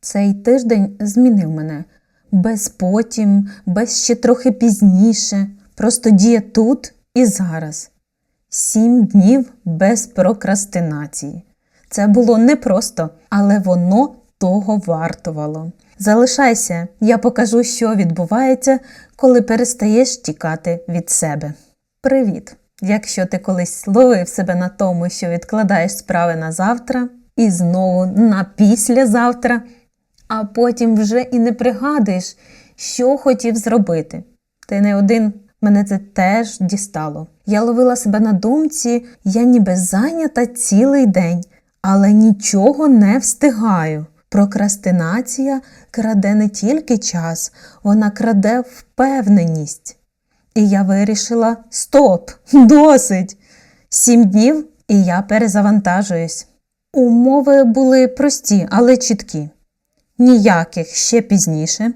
Цей тиждень змінив мене. Без потім, без ще трохи пізніше. Просто діє тут і зараз. Сім днів без прокрастинації. Це було непросто, але воно того вартувало. Залишайся, я покажу, що відбувається, коли перестаєш тікати від себе. Привіт! Якщо ти колись ловив себе на тому, що відкладаєш справи на завтра, і знову на післязавтра, а потім вже і не пригадуєш, що хотів зробити. Ти не один, мене це теж дістало. Я ловила себе на думці, я ніби зайнята цілий день, але нічого не встигаю. Прокрастинація краде не тільки час, вона краде впевненість. І я вирішила: стоп, досить! Сім днів, і я перезавантажуюсь. Умови були прості, але чіткі. Ніяких ще пізніше.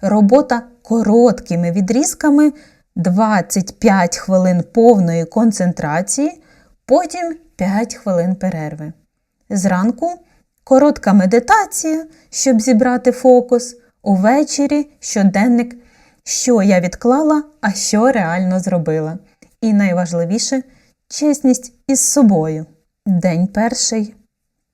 Робота короткими відрізками 25 хвилин повної концентрації, потім 5 хвилин перерви. Зранку коротка медитація, щоб зібрати фокус. Увечері щоденник, що я відклала, а що реально зробила. І найважливіше чесність із собою. День перший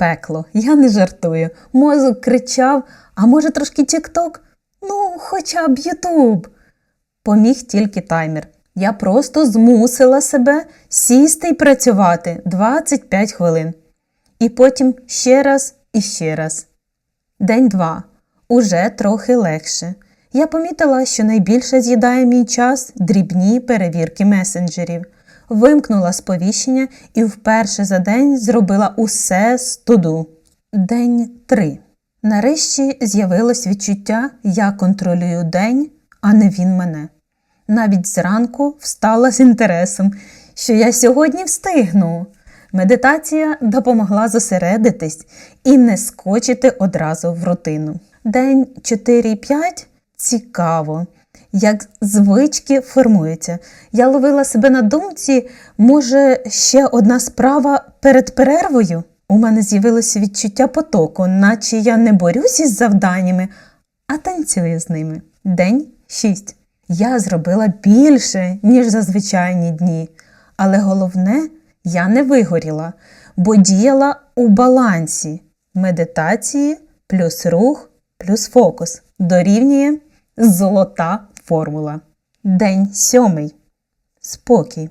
пекло. Я не жартую. Мозок кричав, а може трошки тік-ток? Ну, хоча б Ютуб. Поміг тільки таймер. Я просто змусила себе сісти і працювати 25 хвилин. І потім ще раз і ще раз. День два. Уже трохи легше. Я помітила, що найбільше з'їдає мій час дрібні перевірки месенджерів. Вимкнула сповіщення і вперше за день зробила усе з туду. День три. Нарешті з'явилось відчуття, я контролюю день, а не він мене. Навіть зранку встала з інтересом, що я сьогодні встигну. Медитація допомогла зосередитись і не скочити одразу в рутину. День 4-5 цікаво, як звички формуються. Я ловила себе на думці, може, ще одна справа перед перервою. У мене з'явилося відчуття потоку, наче я не борюсь із завданнями, а танцюю з ними. День 6. Я зробила більше, ніж за звичайні дні. Але головне, я не вигоріла, бо діяла у балансі медитації плюс рух плюс фокус дорівнює золота формула. День сьомий. Спокій.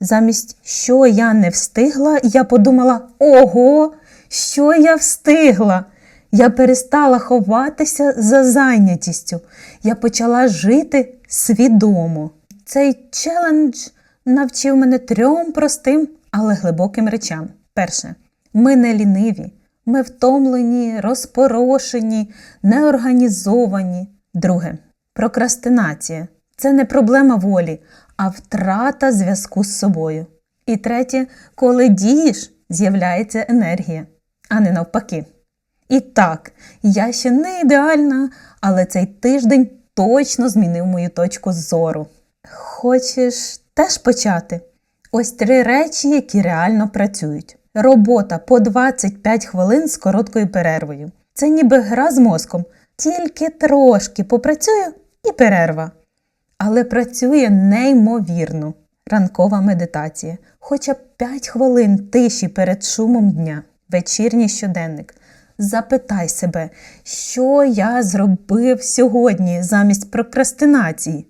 Замість що я не встигла, я подумала: ого, що я встигла! Я перестала ховатися за зайнятістю. Я почала жити свідомо. Цей челендж навчив мене трьом простим, але глибоким речам. Перше, ми не ліниві, ми втомлені, розпорошені, неорганізовані. Друге, прокрастинація це не проблема волі, а втрата зв'язку з собою. І третє, коли дієш, з'являється енергія, а не навпаки. І так, я ще не ідеальна, але цей тиждень точно змінив мою точку зору. Хочеш теж почати? Ось три речі, які реально працюють. Робота по 25 хвилин з короткою перервою. Це ніби гра з мозком, тільки трошки попрацюю і перерва. Але працює неймовірно. Ранкова медитація, хоча б 5 хвилин тиші перед шумом дня, вечірній щоденник. Запитай себе, що я зробив сьогодні замість прокрастинації.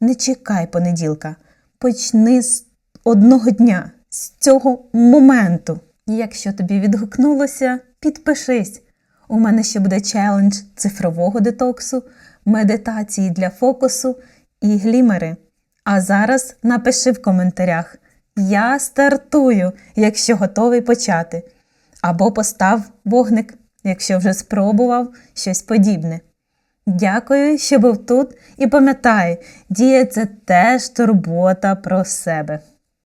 Не чекай понеділка, почни з одного дня, з цього моменту. Якщо тобі відгукнулося, підпишись. У мене ще буде челендж цифрового детоксу, медитації для фокусу і глімери. А зараз напиши в коментарях: Я стартую, якщо готовий почати. Або постав вогник, якщо вже спробував щось подібне. Дякую, що був тут, і пам'ятай, дія це теж турбота про себе.